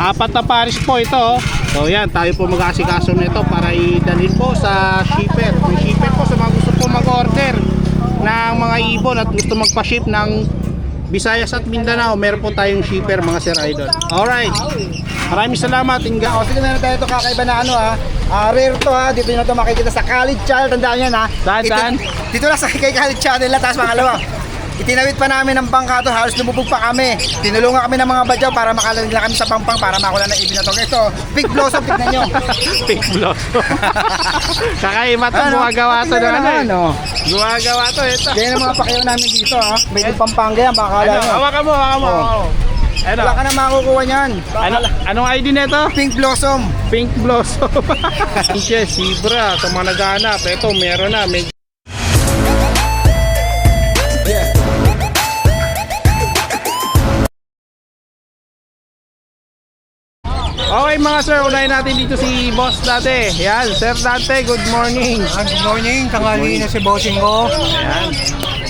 Apat na pares po ito. oh. So yan, tayo po mag-asikaso nito para idalhin po sa shipper. Yung shipper po sa mga gusto po mag-order ng mga ibon at gusto magpa-ship ng Visayas at Mindanao, meron po tayong shipper mga sir idol. Alright. Maraming salamat. Inga. O, sige na tayo ito kakaiba na ano ha. Ah, rare to ha. Dito nyo ito makikita sa College Channel. Tandaan yan ha. Saan, Ito- saan? Dito lang sa kay College Channel. Tapos mga alawa. Itinawid pa namin ng bangka to, halos lumubog pa kami. Tinulungan kami ng mga badyaw para makalalig na kami sa pampang para makula ng ibin na to. Ito, big blossom, tignan nyo. Fake vlog. Kakaiba to, Ano? gumagawa to ng Tignan ano eh. ano. Gumagawa to ito. Ganyan ang mga pakyaw namin dito ha. May pampanga yan, baka kala Ano, nyo. hawakan mo, hawakan mo. Oh. hawakan mo. Ano? Wala ka na makukuha niyan. Ano, anong ID nito? Pink blossom. Pink Blossom. Yes, Zebra. Sa mga naghahanap, ito meron na. Medyo Okay mga sir, unahin natin dito si Boss Dante. Yan, Sir Dante, good morning. Ah, Good morning, tanghali na si bossing ko. Yan,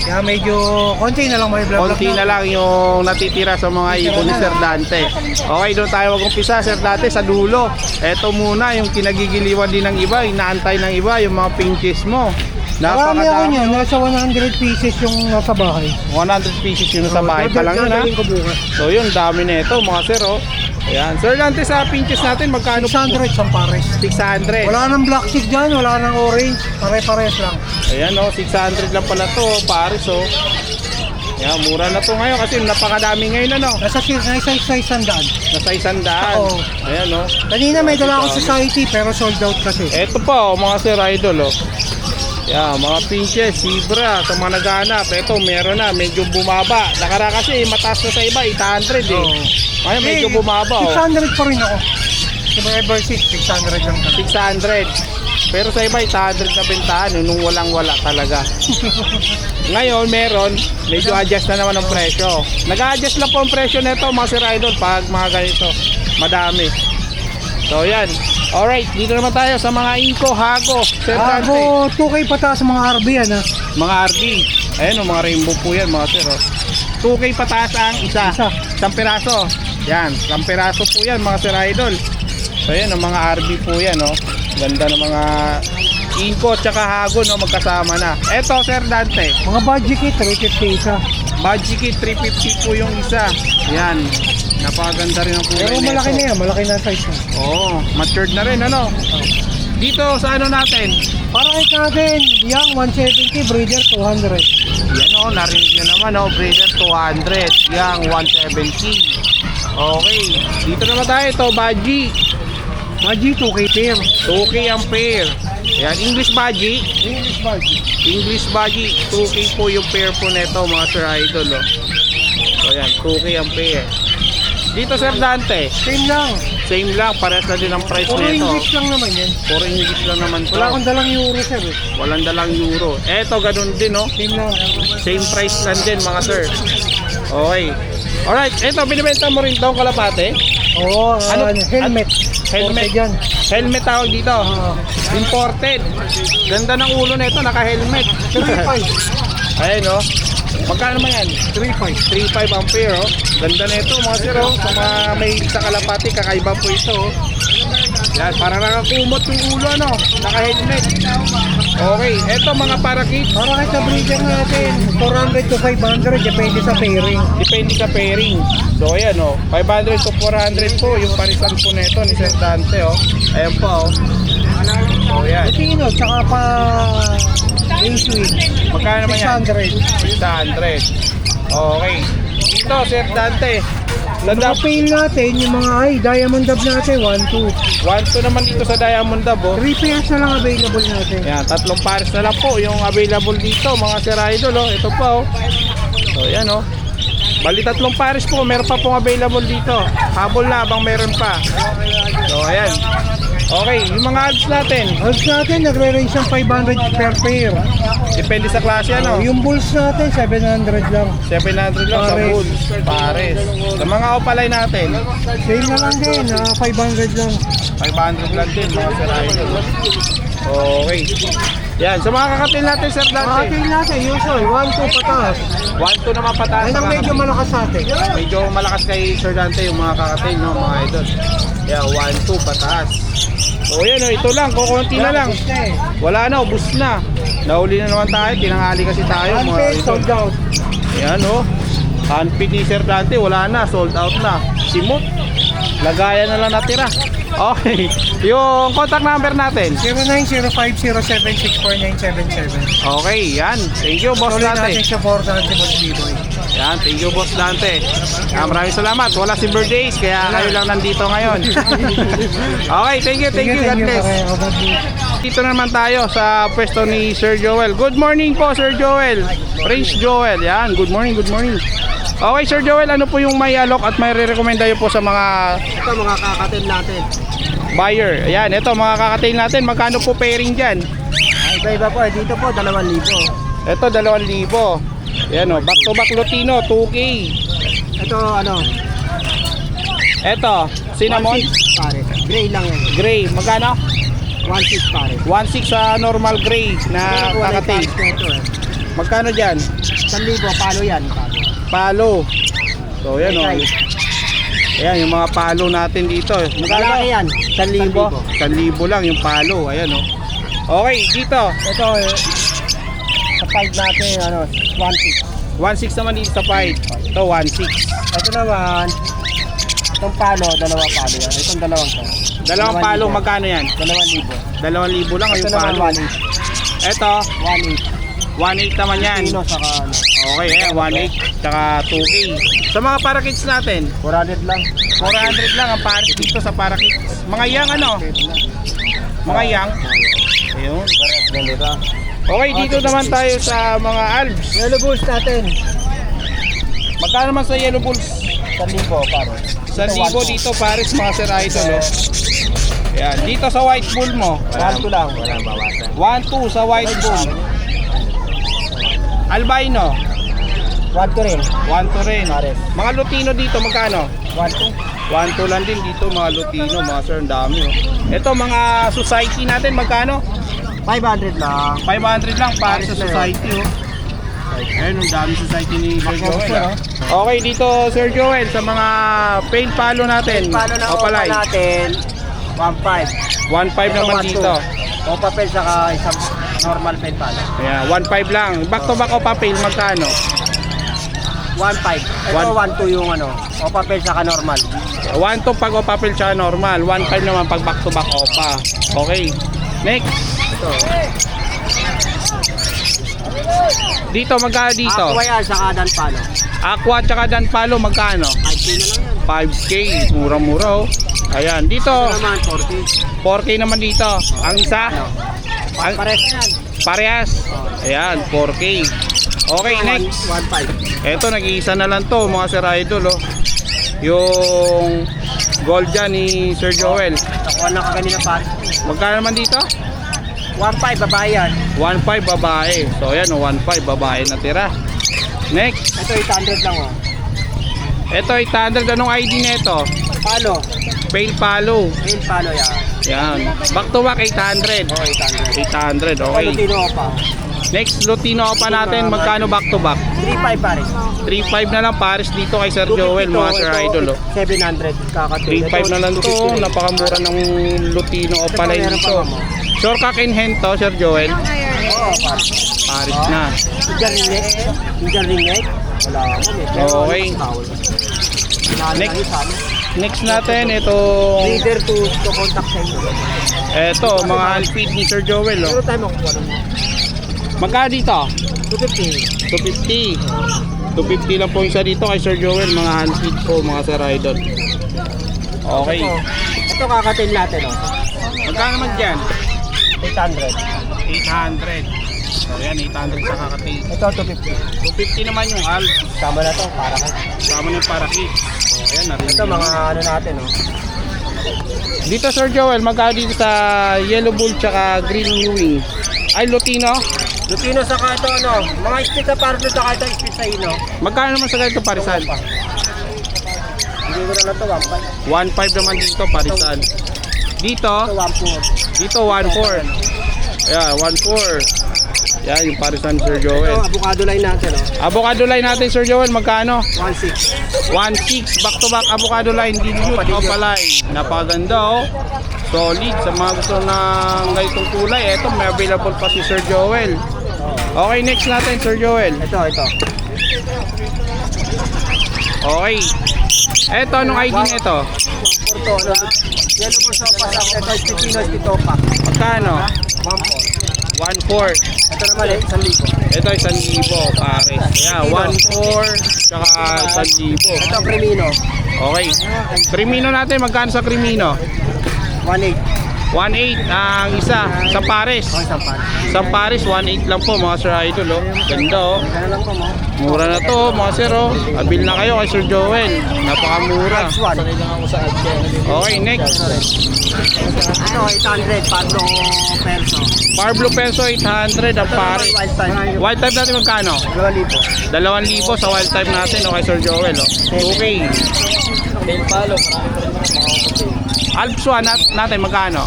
Kaya medyo konti na lang may vlog konti na lang yung natitira sa mga ibon ni Sir Dante. Okay, doon tayo mag-umpisa, Sir Dante, sa dulo. Ito muna, yung kinagigiliwan din ng iba, inaantay ng iba, yung mga pinches mo. Marami ako Napakadami. niyan, nasa 100 pieces yung nasa bahay. 100 pieces yun sa bahay pa lang yun ha. Dadalhin ko bukas. So yun, dami na ito mga sir oh. Ayan. Sir Dante sa pinches natin, magkano po? 600 isang pares. 600. Wala nang black chick dyan, wala nang orange. Pare-pares lang. Ayan oh, 600 lang pala to, Paris oh. Ayan, mura na to ngayon kasi napakadami ngayon ano. Nasa, si- nasa isa isang daan. Nasa isang daan. Oo. Ayan oh. Kanina may dala akong society pero sold out kasi. Eto pa oh, mga sir idol oh. Yeah, mga pinches, zebra, sa mga naghahanap. Ito, meron na, medyo bumaba. Nakara kasi, mataas na sa iba, 800 eh. Oo. Ngayon, medyo Eh, bumaba oh. 600 pa rin ako. Diba ever since, 600 lang kami. 600. Pero sa iba, 800 na bentahan eh, nung walang-wala talaga. Ngayon, meron, medyo adjust na naman ang presyo. Nag-adjust lang po ang presyo nito, mga sir idol, pag mga ganito, madami. So, yan. Alright, dito naman tayo sa mga Inco, Hago, Sir Dante. Ako, 2K pataas sa mga RB yan ha. Mga RD. Ayan o, mga rainbow po yan, mga sir. Oh. 2K pataas ang isa. Isa. Isang piraso. Yan, isang piraso po yan, mga sir idol. So, yan, ang mga RD po yan, oh. Ganda ng mga Inco at saka Hago, no, magkasama na. Eto, Sir Dante, Mga budget kit, 350 isa. Magic 350 po yung isa. Yan. Napakaganda rin ang kulay Pero malaki na yan, malaki na size na. Oo, matured na rin, ano? Dito sa ano natin, Para kay natin, young 170, breeder 200. Yan o, narinig nyo naman o, breeder 200, yang 170. Okay, dito naman tayo ito, Baji. Maji 2K pair. 2K ang pair. Yan, English Baji. English Maji. English Baji, 2K po yung pair po nito mga Sir Idol o. So yan, 2K ang pair. Dito Sir Dante, Same lang. same lang, parehas na din ang price Puro nito. English lang naman yan. Puro English lang naman to. Wala akong dalang euro sir eh. Walang dalang euro. Eto, ganun din no. Same lang. Same price lang din mga sir. Okay. Alright, eto binibenta mo rin daw kalapate. Oo, Ano- ano, helmet. Helmet. Porte dyan. Helmet tawag dito. Oo. Imported. Ganda ng ulo nito, naka-helmet. 3.5. Ayan oh. Magkano naman yan? 3.5. 3.5 ang pair oh. Ganda nito mga sir oh. Sa mga may sa kalapati, kakaiba po ito oh. Yan, para nakakumot yung ulo ano. Naka-helmet. Okay, eto mga parakit. Para kay sa breeder natin, 400 to 500, depende sa pairing. Depende sa pairing. So ayan oh, 500 to 400 po yung parisan po nito ni Sir Dante oh. Ayan po oh. So ayan. Latino, tsaka pa Ainswing. Magkano naman yan? 600. 600. Okay. Dito Sir Dante. Mga Landa pail natin, yung mga ay, diamond dub natin, 1, 2. 1 naman dito sa Diamond Dub oh. 3 pairs na lang available natin. Ayan, tatlong pares na lang po yung available dito mga Sir Idol oh. Ito pa oh. So ayan oh. Bali tatlong pares po, meron pa pong available dito. Habol na abang meron pa. So ayan. Okay, yung mga ads natin, Odds natin, nagre-range ng 500 per pair. depende sa klase ano. Yung bulls natin, 700 lang. 700 lang sa Pares. bulls, pares. Sa mga opalay natin, Same na lang din, ah, 500 lang. 500 lang din mga Idol. Okay. Yan, sa mga kakatil natin, Sir Dante. Kakatil natin, usual, 1-2 pataas. 1-2 naman pataas. Nang mga medyo malakas sa atin. Medyo malakas kay Sir Dante yung mga kakatil, no, mga idol. Yeah, 1-2 pataas. So yan, oh, ito lang, kukunti na lang. Wala na, ubus na. Nahuli na naman tayo, tinanghali kasi tayo mga Unpaid, idol. sold out. Ayan oh. Handpick ni Sir Dante, wala na, sold out na. Simot. Lagayan na lang natira. Okay. Yung contact number natin. 0905-0764977. Okay, yan. Thank you, Boss Tuloy Dante. natin siya for sa si Boss Biboy. Yan, thank you, Boss Dante. Ah, maraming salamat. Wala si birthdays, kaya kayo lang nandito ngayon. okay, thank you, thank you. God bless. Dito naman tayo sa pwesto ni Sir Joel. Good morning po, Sir Joel. Prince Joel. Yan, good morning, good morning. Okay, Sir Joel, ano po yung may alok at may re-recommenda nyo po sa mga Ito mga kakatin natin. buyer? Ayan, ito mga kakatail natin. Magkano po pairing dyan? Iba-iba po. eh. Dito po, 2,000. Ito, 2,000. Ayan o, back to back Lutino, 2K. Ito ano, Ito, cinnamon, 1.6 pare. Gray lang yan. gray. Magkano? 1.6 pare. 1.6 sa normal gray na. Ito eh. Magkano dyan? 1,000, palo yan. Palo. Palo. So, yan o. Gray. Ayan, yung mga palo natin dito. Magkano? Yan. 1,000. 1,000 lang yung palo. Ayan o. Okay, dito. Ito eh, 5 natin, ano, 1.6. 1.6 naman dito sa 5. Ito, 1.6. Ito naman, itong palo, dalawa palo yan. Itong dalawang to. Dalawang palo, magkano yan? 2,000. 2,000 lang Ito yung naman, palo. 1.8. Ito, 1.8. 1.8 naman yan. Pino saka ano, Okay, ayan, 1.8 tsaka 2K. Sa mga parakits natin, 400 lang. 400 lang ang paris dito sa parakits. Mga yang ano? Mga yang. Ayun. Parehas ganito. Okay, dito naman tayo sa mga Alps. Yellow bulls natin. Magkano naman sa Yellow Bulls? 1,000 pare. Sa libo 1.2. dito, Paris, mga Sir Idol. Oh. Ayan, dito sa White Bull mo. 1.2 lang. Walang bawasan. 1.2 sa White Bull. Albino, 1.2 rin. 1.2 rin. Pares. Mga Lutino dito, magkano? 1.2. 1.2 lang din dito, mga Lutino, mga Sir, ang dami. Oh. Ito, mga society natin, magkano? 500 lang. 500 lang para sa society. Oh. Ayun, ang dami society ni Sir Joel. ah. Okay, dito Sir Joel, sa mga paid palo natin. Palo na Opalay. opa natin, 1.5. 1.5 naman Ito, dito. 1.2. O papel saka isang normal pen palo. Ayan, 1.5 lang. Back to back o papel, magkano? 1.5. Ito One- 1.2 yung ano. O papel saka normal. 1 to pag o papel tsaka normal. 1.5 naman pag back to back opa. Okay. Next. Ito. Dito, magkano dito? Aqua yan saka dan palo. Aqua tsaka Dan Palo, magkano? 5K na lang yan. 5K. Mura-mura oh. Ayan, dito. Ito naman 40. 4K naman dito. Ang isa? Ano? Ang, Pares na yan. parehas. Ayan, 4K. Okay, next. 1.5. Eto, nag-iisa na lang to, mga Sir Idol, oh. Yung gold dyan ni Sir Joel. Nakuha na ka kanina pares. Magkano naman dito? 1.5 babae yan. 1.5 babae. So, ayan, oh, 1.5 babae na tira. Next. Ito 800 lang oh. Eto, 800. Anong ID nito? Palo. Pale Palo. Real palo yan. Yan. Back to back, 800. Oh, 800. 800, Okay. Lutino pa. Next, Lutino pa natin. Magkano back to back? 3.5 pares. 3.5 na lang Paris dito kay Sir Joel, mga Sir Idol. Oh. 700 kakatid. 3.5 na lang to. Napakamura ng Lutino Ito, meron dito. Sure ka kinhen to, Sir Joel? Oo, pares. Paris na. Ring neck. Wala mo. Pero Okay. Next. yung. Next natin, itong... Leader to, to contact sa inyo. Eto, mga handfeed ni Sir Joel. Pero Oh. tayo makukuha ng Magkano dito? 250. 250. 250 lang po isa dito kay Sir Joel, mga handfeed po, mga Sir Idol. Okay. Ito, ito kakatin natin. Oh. Magkano naman dyan? 800. 800. So yan, 800 sa kakati. Ito 250. 250 naman yung ALP. Tama na to para ka. Kasama ng parakit. So ayan, narinig Ito mga ano natin. Oh. Dito Sir Joel, magkano dito sa Yellow Bull tsaka Green Ewing? Ay, Lutino? Lupino sa kato ano. Mga split sa parlo sa kato split sa ino. Magkano naman sa ganito parisan? Hindi ko na lang to 1.5. 1.5 naman dito parisan. Dito, Ito 1.4. dito 1.4. Ayan, 1.4. Yan, yung parisan Sir Ito, Joel. avocado line natin, oh. Avocado line natin, Sir Joel, magkano? 1.6. 1.6 back to back avocado line dilute opaline. Napakaganda oh. Solid sa mga gusto ng ganitong kulay. Ito may available pa si Sir Joel. Okay, next natin Sir Joel. Ito, ito. Okay. Ito, anong ID nito? Porto, ano? Yellow po sopa sa Pipino, is Pitopa. Magkano? 1.4. 1.4. Ito naman eh, 1,000. Ito, 1,000 pare. Yeah, 1.4 tsaka 1,000. Ito, Premino. Okay. Crimino natin, magkano sa Crimino? 1.8. 1.8 ang isa sa pares. Okay, sampan. Sa Paris, 1.8 lang po mga Sir Idol. Oh. Ganda oh. Gana lang po mo. Mura na to mga Sir. Oh. Abil na kayo kay Sir Joel. Napakamura. Next one. Okay, next. Ito, 800. Pablo Perso. Parblo peso 800 ang pare. Wild time. Wild type natin magkano? 2,000. 2,000 sa wild type natin oh, kay Sir Joel. Oh. Okay. Del Palo. Alps 1 nat natin magkano?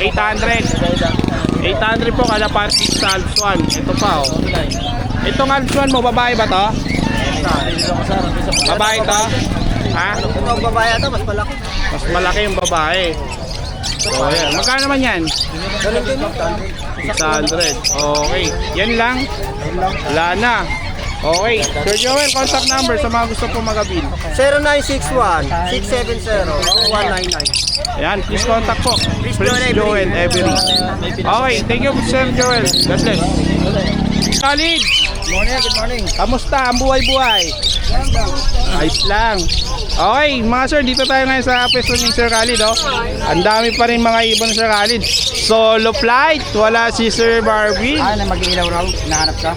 800. 800. 800 po kada party sa Alps 1. Ito pa oh. Itong Alps 1 mo, babae ba to? Babae to? Ha? Ito, ang babae ito, mas malaki. Mas malaki yung babae. So, ayan. Magkano naman yan? Ganun din mo. 600. Okay. Yan lang. Wala na. Okay. Sir Joel, contact number sa mga gusto po magabil. 0961-670-199. Ayan, please contact po. Prince Joel Joel Every. Okay, thank you Sir Joel. God bless. Khalid, Good morning, good morning. kamusta ang buhay-buhay? Ayos lang. Okay, mga sir, dito tayo ngayon sa pwesto ni Sir Khalid. Oh. Ang dami pa rin mga ibon Sir Khalid. Solo flight, wala si Sir Barbie. Na mag-iilaw raw. Hinahanap ka?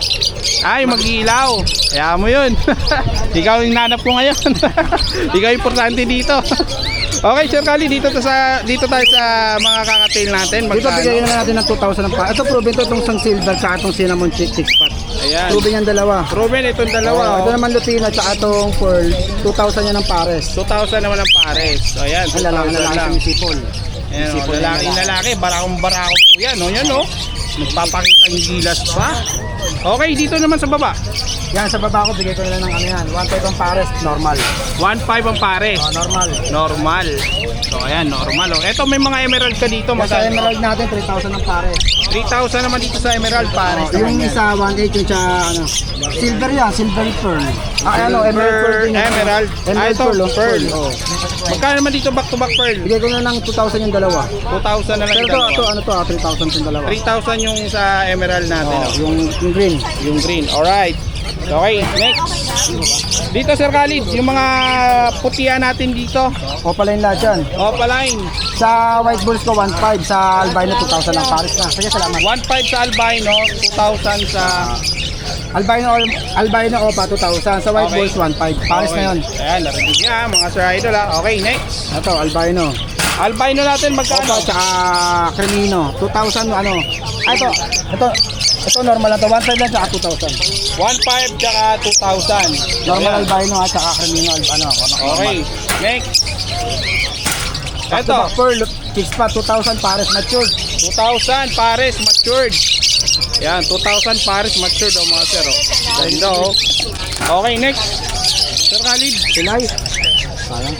Ay, mag-ilaw. Kaya mo yun. Ikaw yung nanap ko ngayon. Ikaw yung importante dito. okay, Sir Khalid, dito, to sa, dito tayo sa mga kakatail natin. Dito Magkano? bigyan na natin ng 2,000 ng pa. Ito proven to itong sang silver sa itong cinnamon chick chick spot. Ayan. Proven yan dalawa. Ruben, itong dalawa. Ito Oh. naman Lutino at saka itong pearl. 2,000 yan ng pares. 2,000 naman ang pares. So, ayan, Ang lalaki 2,000 lalaki lang. sumisipol. Ayan, oh, Sipon ng lalaki lalaki. lalaki, barakong barako po yan. Oh, yan, oh. Nagpapakita yung gilas pa. Okay, dito naman sa baba. Yan sa baba ko bigay ko na lang ng ano yan. 1,500 ang pares, normal. 1.5 ang pares. Oh, normal. Normal. So, ayan, normal. Oh. Ito, may mga emerald ka dito. Yan sa emerald natin 3,000 ang pares. 3,000 naman dito sa emerald pares. Oh, yung isa 1,800 yung ano. Silver yan, silver pearl. Ah, ano, emerald pearl din. yan. Emerald. Ah, Emerald ito, pearl, oh, pearl. Oh. Magkano naman dito back to back pearl? Bigay ko na lang 2,000 yung dalawa. 2,000 na lang Pero yung to, dalawa. to ano to, ah, 3,000 yung dalawa. 3,000 yung sa emerald natin. Oh, Oh, yung, yung green. Yung green. Alright. Okay, next. Dito Sir Khalid, yung mga putihan natin dito. Opaline lahat yan. Opaline. Sa white bulls ko 1,500, sa albino 2,000 ang pares na. Sige, salamat. 1.5 sa albino, 2,000 sa... Albino, albino opa 2,000, sa white Okay. bulls 1,500. Pares na yun. Ayan, narinig niya mga Sir Idol ha. Okay, next. Ito, albino. Albino natin magkano? Opa, tsaka cremino. 2,000 ano. Ah, ito, ito, ito normal lang to. 1,500 lang tsaka 2,000. 1.5 tsaka 2,000. Normal Ayan. albino at tsaka cremino albino. Okay, next. Ito. Ito, Pearl, chicks pa, 2,000 pares matured. 2,000 pares matured. Yan, 2,000 pares matured oh mga sir. Oh. Ganda oh. Okay, next. Sir Khalid. Silay. Sayang.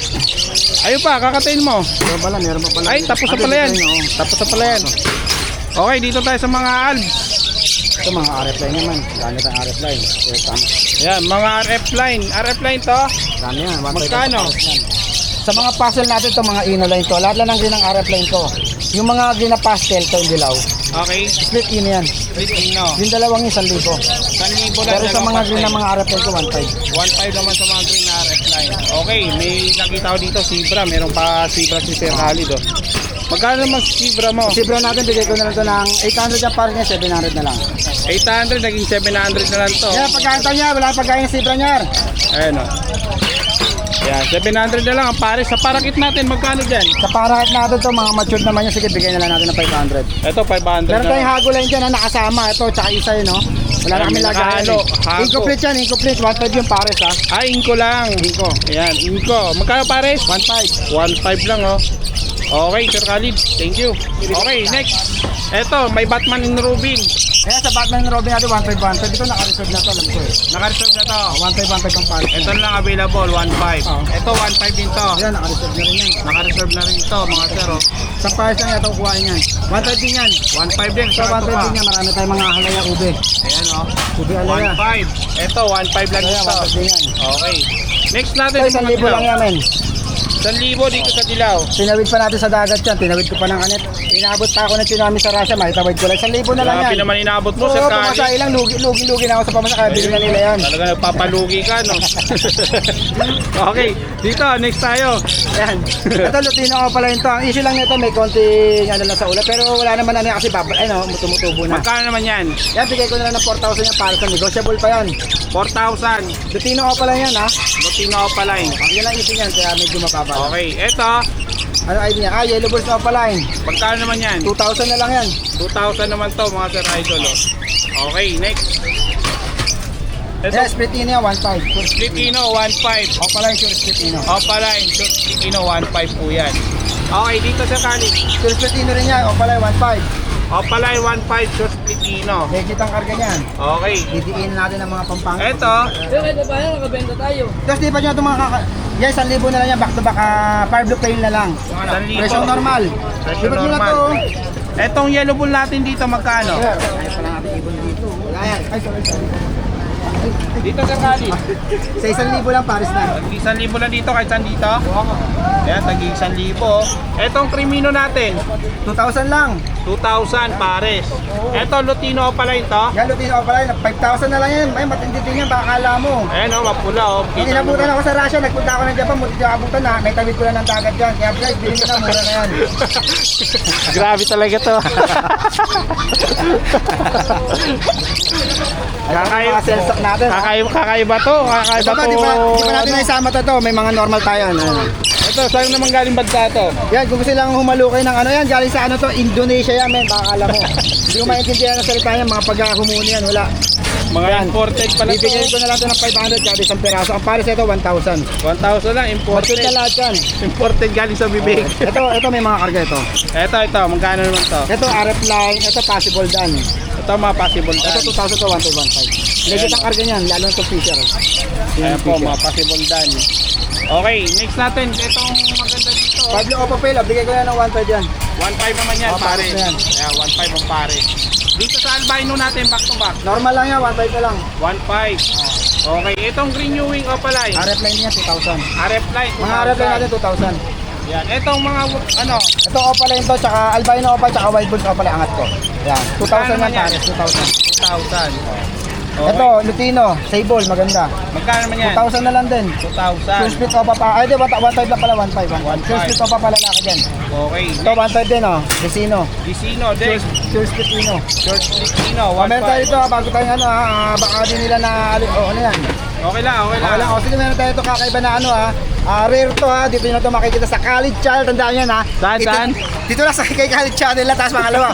Ayun pa, kakatayin mo. Meron pala, meron pa pala. Ay, tapos na pala yan. oh. Tapos na pala yan. Okay, dito tayo sa mga albs. Ito mga RF line naman. Gamit ang RF line. Ito, tama. Yan, mga RF line. RF line to. Dami yan. 1,500 Magkano? Sa mga puzzle natin to mga ino line to. Lahat lang ng green ng RF line to. Yung mga green na pastel to yung dilaw. Okay. Split ino yan. Split no. Yung dalawang yung 1,000. 1,000 lang. Pero sa mga green na mga RF line ko 1,500. 1.5 naman sa mga green. Okay, may nakita ko dito Zebra. Meron pa Zebra si Sir Khalid oh. Magkano naman si Zebra mo? Bro natin bigay ko na lang to ng 800 yung pares niya 700 na lang. 800, naging 700 na lang to. Yan pagkain to niya. Wala pagkain si bro niya. Ayan o. Yan, 700 na lang ang pares. Sa parakit natin, magkano dyan? Sa parahat natin to mga matured naman yan. Sige bigay na lang natin ng 500. Ito, 500 Meron na tayong hago line dyan na nakasama. Ito tsaka isa yun no. Wala na kami lagayan. nakahalo, eh. hago. Incomplete yan. Incomplete. 1,500 yung pares ha. Ah, inko lang. Inko. Ayan, inko. Magkano pares? 1,500. 1.5 lang oh. Okay, Sir Khalid. Thank you. Okay, next. Eto, may Batman in Rubin. Kaya sa Batman and Robin natin, 1.5, 1.5. Ito naka-reserve na to, alam ko eh. Naka-reserve na to. 1.5, 1.5 ang pares. Ito na lang available, 1.5. Oo. Ito, 1.5 din to. Ayan, naka-reserve na rin yan. Naka-reserve na rin ito, mga sir. Oh. Sa pares lang ito kukuhain yan. 1.5 din yan. 1.5 din. Sa Sa 1.5 din yan, marami tayong mga halaya ube. Ayan, oh. Ube halaya. 1.5. Ito, 1.5 lang Halaya. 1.5 din yan. Okay. Next natin, Ito, isang libo lang yan, men. 1,000 dito sa dilaw. Tinawid pa natin sa dagat yan. Tinawid ko pa ng anit. Inabot pa ako ng tsunami sa Russia. Makitawid ko lang. Isang libo na lang Grabe yan. naman inabot mo, Oo, Sir pamasahe Khalid. lang. Lugi, lugi, lugi na ako sa pamasa. Kaya bilhin na nila yan. Talaga nagpapalugi ka, no? okay, dito, next tayo. Ayan. Ito, Lutino ko pala yun to. Ang issue lang nito, may konti ano lang sa ulo. Pero wala naman ano yan kasi babal. Ay, no, tumutubo na. Magkano naman yan? Yan, bigay ko na lang ng 4,000 yan para sa negotiable pa yan. 4,000. Lutino ko pala yan, ha? Butino opaline. Ang yan ang issue niyan, kaya medyo mababa. Okay, eto. Ano ID niya? Ah, Yellow Bulls Opaline. Pagkano naman yan? 2,000 na lang yan. 2,000 naman to mga sir idol. Oh. Okay, next. Ito, Yes, split in yan, 1.5. Sure split Ino 1.5. Opaline, sure split in. oh. Opaline, short split Ino 1.5 po yan. Okay, dito sa kanin. Sure split in rin yan, Opaline, 1.5. Opalay 1.5 Shoes Filipino. Legit ang karga niyan. Okay. Didiin natin ang mga pampanga. Ito. Pero ito pa yan, nakabenta tayo. Tapos di pa niya itong mga kaka... Yes, 1,000 na lang yan. Back to back, ah, uh, fire blue plane na lang. 1,000. Presyo normal. Presyo Dibat normal. To. Etong yellow bull natin dito, magkano? Sir, kaya pa lang natin ibon dito. Wala yan. Ay, sorry, sorry. Dito ka kali. sa isang libo lang pares na. Tag isang libo lang dito kahit saan dito. Oo. Ayan, tag isang libo. Etong krimino natin. 2,000 lang. 2,000 pares. Eto Lutino pala ito. Yan, Lutino yun. 5,000 na lang yan. Ay, matindi din yan. Baka akala mo. Ayan oh, mapula oh. Nung Kita inabutan mo. ako sa Russia, nagpunta ako ng Japan, muti ko abutan na, may tawid ko lang ng dagat yan. Kaya guys, bilhin na, mura na yan. Grabe talaga to. Kakaiba. Mga sales stock natin. ha? kakaiba, kakaiba to. Kakaiba Ito to. ba, di ba, di ba natin naisama to to? May mga normal tayo. Ano? Ito, saan naman galing bansa to? Yan, kung gusto lang humalukay ng ano yan, galing sa ano to, Indonesia yan, men, baka alam mo. Hindi ko maintindihan ang salita yan, mga pagkakahumuni yan, wala. Mga imported pala to. Bibigyan ko na lang to ng 500 kada isang peraso. Ang pares ito, 1,000. 1,000 lang, imported. Matud na lahat yan. Imported galing sa bibig. Ito, ito may mga karga ito. Ito, ito, magkano naman to? Ito, RF line, ito possible done. Ito mga possible Ito, dan. 2,000 to 1,515. Legit ang karga niyan, lalo sa Fisher. Ayan po, mga possible dan. Okay, next natin. Itong maganda dito. Pablo Opa Pela, bigay ko na ng 1,500 yan. 1.5 naman yan, Oh, pare. pares na yan. Ayan, 1.5 ang pare. Dito sa albino natin, back to back. Normal lang yan, 1,500 na lang. 1.5. Okay, itong green new wing opaline. RF line niya, 2,000. RF line. Mga RF line natin, 2,000. Yan. Itong mga, ano, Ito Opa line to, tsaka albino Opa, tsaka white bulls Opa line angat ko. Yan, 2,000 Magkano yan naman yan? pares, 2,000. 2,000. Okay. Ito, Lutino, Sable, maganda. Magkano naman yan? 2,000 na lang din. 2,000. Full split Opa pa, ay di, 1,500 lang pala, 1,500. 1,500. Full split Opa pala lalaki din. Okay. Ito, 1,500 din oh, Desino. Disino, Dex. Full split Dino. George Disino, Oh, meron tayo 1.5. ito, ah, bago tayo ano ha, ah, baka din nila na, oh, ano yan. Okay lang, okay lang. Okay lang, o sige meron tayo ito kakaiba na ano ha. Ah, rare to ha, dito nyo ito makikita sa Khalid Channel, tandaan nyo na. Saan, Ito- saan? Dito lang sa kay Khalid Channel na, tapos pangalawa.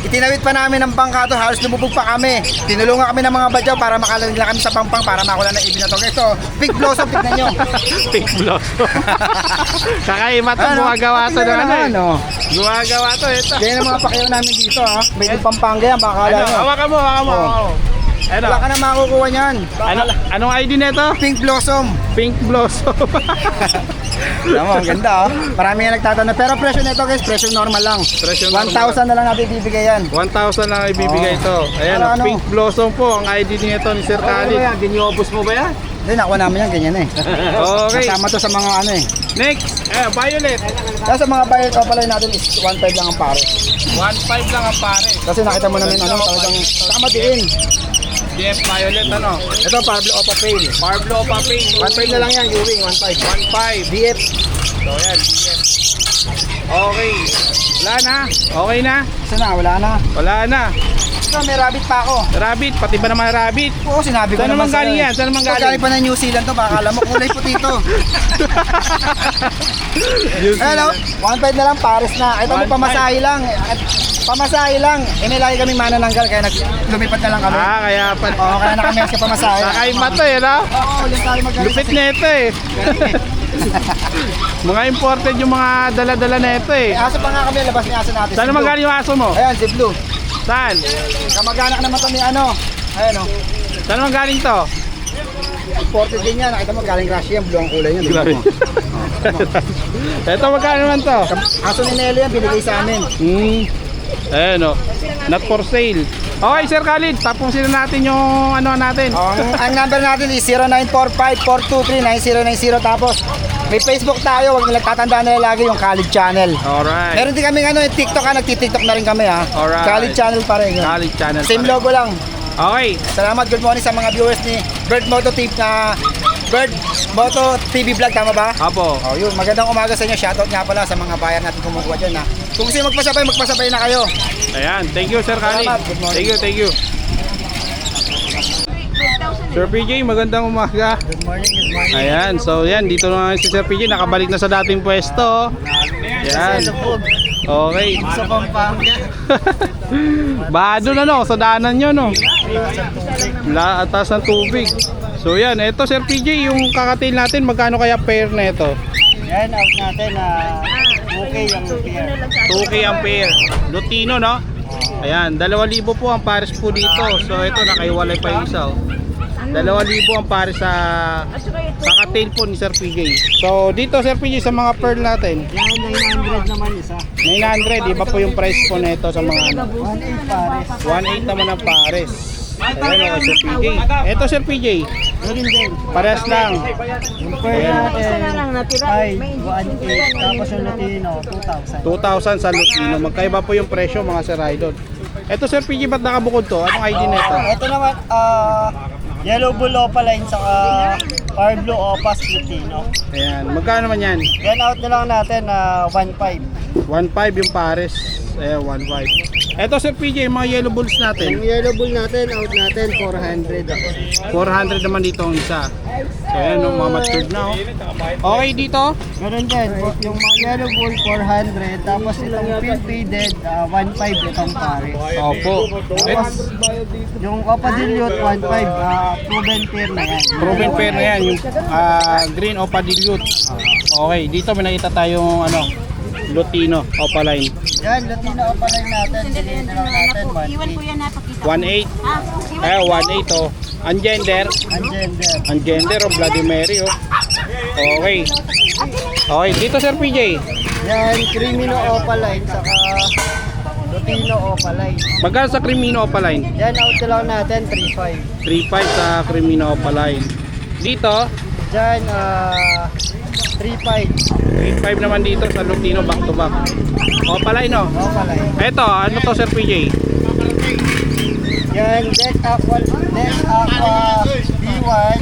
Itinawid pa namin ng bangka to, halos lumubog pa kami. Tinulungan kami ng mga badyaw para makalang nila kami sa pampang para makuha ng ibin na to. Ito, big blossom, tignan nyo. Pink blossom. Kakaiba to, Ano? gumagawa to Tignan ano eh. oh. Gumagawa to, ito. Yan ang mga pakiyaw namin dito ha. May din pampanga yan, baka Ano, alam nyo. hawakan mo, hawakan mo. Oh. hawakan mo. Ano? Wala ka na makukuha niyan. Ano, anong ID nito? Pink blossom. Pink blossom. Mo, ang ganda oh. Marami yung nagtatanong. Pero presyo nito guys, presyo normal lang. Presyo normal. 1,000 na lang natin bibigay yan. 1,000 lang ibibigay Oo. ito. Ayan, Ano, oh, ano? Pink Blossom po ang ID nito ni Sir Khalid. Giniobos mo ba yan? Hindi, nakuha namin yan, ganyan eh. Okay. Kasama to sa mga ano eh. Next, eh, Violet. Tapos sa mga buyer ko pala natin is 1.5 lang ang pare. 1.5 lang ang pare. Kasi nakita mo namin ano, talagang saka madiin. DF Violet, ano? Ito, Pablo Opa Pail. Parblo Paping. 1.5 na lang yan, Ewing, 1.5. 1.5. DF. So, yan, DF. Okay. Wala na? Okay na? Isa na, wala na. Wala na. Ito, may rabbit pa ako. Rabbit, pati ba naman rabbit? Oo, sinabi ko Saan naman sa'yo galing eh. yan? Saan naman galing? galing pa ng New Zealand to, baka alam mo, kulay puti to. Hello, 1.5 na lang, pares na. Ito mo 1.5. pamasahe lang. At pamasahe lang. Eh, may lagi kami manananggal, kaya nag lumipat na lang kami. Ah, kaya pa. Oo, kaya na kami sa pamasahe. Kakaiba to eh, no? Oo, ulit tayo magaling. Lupit na ito eh. Mga imported yung mga dala-dala na ito May eh. aso pa nga kami, labas ni aso natin. Saan si Blue. magaling yung aso mo? Ayan, si Blue. Saan? Kamag-anak naman to ni ano. Ayan o. Saan magaling to? Imported din yan. Nakita mo, galing Russia yan. Blue ang kulay niya. di ba? Grabe. ito magkano naman to? Aso ni Nelly yan, binigay sa amin. Hmm. Ayan o. Not for sale. Okay, Sir Khalid, tapusin na natin yung ano natin. Ang, ang number natin is 0945-423-9090 tapos may Facebook tayo, wag nilang tatandaan nila lagi yung Khalid Channel. Alright. Meron din kami ano, yung TikTok ha, nagtitiktok na rin kami ha. Alright. Khalid Channel pa rin. yun. Khalid channel. Same pala. logo lang. Okay. Salamat, good morning sa mga viewers ni Bird Moto TV na Bird Moto TV Vlog, tama ba? Apo. Oh, yun, magandang umaga sa inyo. Shoutout nga pala sa mga buyer natin kumukuha dyan ha. Kung gusto nyo magpasabay, magpasabay na kayo. Ayan, thank you Sir Khalid. Salamat, good morning. Thank you, thank you. Sir PJ, magandang umaga. Good morning, good morning. Ayan, so yan, dito na si Sir PJ, nakabalik na sa dating pwesto. Yan. Okay. Sa Pampanga. Bado na no, sa daanan nyo no. La atas ng tubig. So yan, ito Sir PJ, yung kakatail natin, magkano kaya pair na ito? Yan, out natin na okay yung pair. 2K ang pair. Lutino, no? Ayan, 2,000 po ang pares po dito. So ito, nakaiwalay pa yung isa. Oh. 2,000 ang pares sa kakatail po ni Sir PJ. So dito Sir PJ sa mga pearl natin, Yan, 900 naman isa. 900, iba po yung price po nito sa mga ano. 1.8 pares. 1.8 naman ang pares. Ayan o, Sir PJ. Ito Sir PJ, din. parehas lang. Yung pair natin ay 1.8 tapos yung Latino 2,000. 2,000 sa Lutino. Magkaiba po yung presyo mga Sir Idol. Ito Sir PJ, ba't nakabukod to? Anong ID nito? Ito naman, ah, yellow bull opaline saka fire blue opas Latino. Ayan, magkano naman yan? Yan out na lang natin na 1.5. 1.5 yung pares. Ayan, 1.5. Ito Sir PJ, yung mga yellow bulls Yung natin. yellow bull natin, out natin 400. 400 naman dito ang isa. So ayan, no, mga matured na oh. Okay dito? Ganun din, yung mga yellow bull 400, tapos itong pin faded, ah, 1.5 itong pare. Opo. Tapos yung Opa Dilute 1.5, ah, proven pair na yan. Proven pair na yan, yung ah, green Dilute. Okay, dito may nakita tayong ano, Lutino Opaline. Yan, Latino opaline natin, na lang natin Iwan ko 1.8. yan napakita. 1.8. Ah, Eh, 1.8 oh. Ang gender, Ang gender. ang gender oh, Bloody Mary oh. Okay. Okay, dito Sir PJ. Yan, Crimino opaline, saka Latino opaline. Magkano sa Crimino Opaline? Yan, out lang natin, 3.5. 3.5 sa Crimino Opaline. Dito, Diyan, ah, 3.5. 8.5 naman dito sa Lutino back to back. Opaline no. Opaline. Eto, ano to Sir PJ? Yan, Deck Aqua, Deck Aqua B1,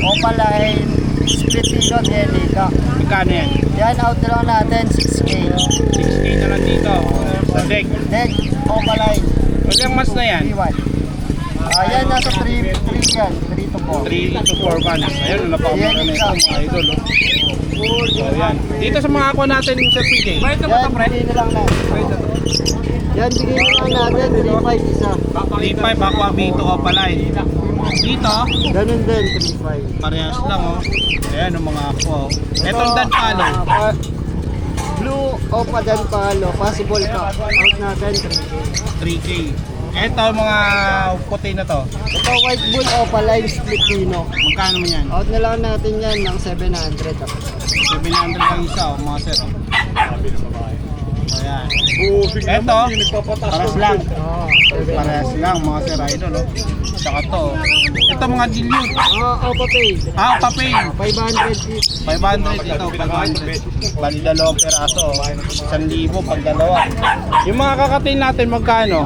Opaline, Splitino, Delica. Magkano yan? Yan, out na lang natin, 6K. 6K na lang dito sa deck. Deck Opaline, Ilang months na yan? B1. Ah, yan, nasa 3, 3 yan, 3 to 4. 3 to 4 months. Ayun, napakamura na ito mga idol. Oh. So, yan. Dito sa mga aqua natin Sir PJ. Yan, bigay na lang natin. Yan, bigay na lang natin, 3.5 isa. 3.5 aqua Vito Opaline. Dito, Ganun din, 3.5. parehas lang oh. Ayan ang mga aqua oh. Etong Dan Palo. Blue Opa Dan Palo, possible ka. Out natin, 3K. 3K. Ito mga puti na to. Ito White Bull Opaline Splitino. Magkano naman yan? Out na lang natin yan ng 700. 700 lang isa oh, mga sir. Oh. Ayan. Ito, paras lang. Oo. Parehas lang mga sir idol oh. Tsaka to. oh. Ito mga dilute. Ah, Opa Pay. Ah, papel. 500 each. 500 ito, 500. Bali dalawang peraso. 1,000 pag dalawa. Yung mga kakatil natin magkano?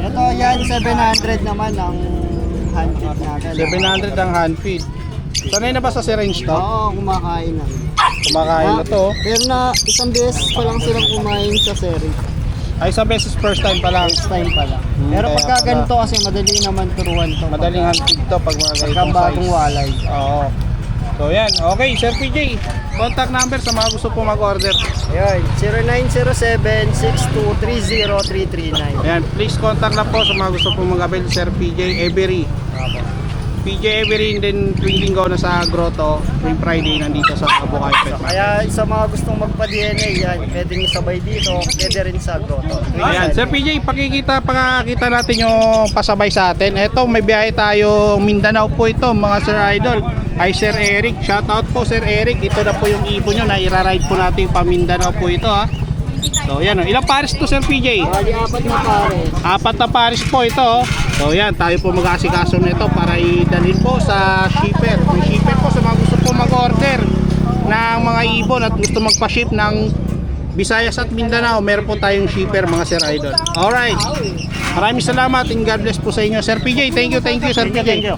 Ito yan, 700 naman ang handfeed natin. 700 ang hand feed. Sanay na ba sa syringe to? Oo, kumakain na. Kumakain na to. Pero na isang beses pa lang silang kumain sa seri. Ay, sa beses first time pa lang. First time pa lang. Hmm, Pero pagka pala. ganito kasi madali naman turuan to. Madaling hand feed to pag mga Pagka ganitong bagong size. walay. Oo. So yan. Okay, Sir PJ. Contact number sa mga gusto po mag-order. Ayun, 0907-6230-339. Ayan, please contact na po sa mga gusto po mag-avail Sir PJ Every. PJ Everin din tuwing linggo na sa Grotto, tuwing Friday nandito sa Bukay Pet Market. Kaya sa mga gustong magpa-DNA yan, pwedeng isabay dito, pwede rin sa grotto. Ayan, Sir PJ, pakikita, pakakita natin yung pasabay sa atin. Ito, may biyahe tayo Mindanao po ito, mga Sir Idol. Ay Sir Eric, shout out po Sir Eric. Ito na po yung ibon nyo na ira-ride po natin pa Mindanao po ito ha. So yan, oh. ilang pares to Sir PJ? Bali, apat na pare. Apat na pares po ito. oh. So yan, tayo po mag-asikaso nito para idalhin po sa shipper. May shipper po sa mga gusto po mag-order ng mga ibon at gusto magpa-ship ng Visayas at Mindanao. Meron po tayong shipper mga Sir Idol. Alright. Maraming salamat and God bless po sa inyo. Sir PJ, thank you, thank you Sir PJ.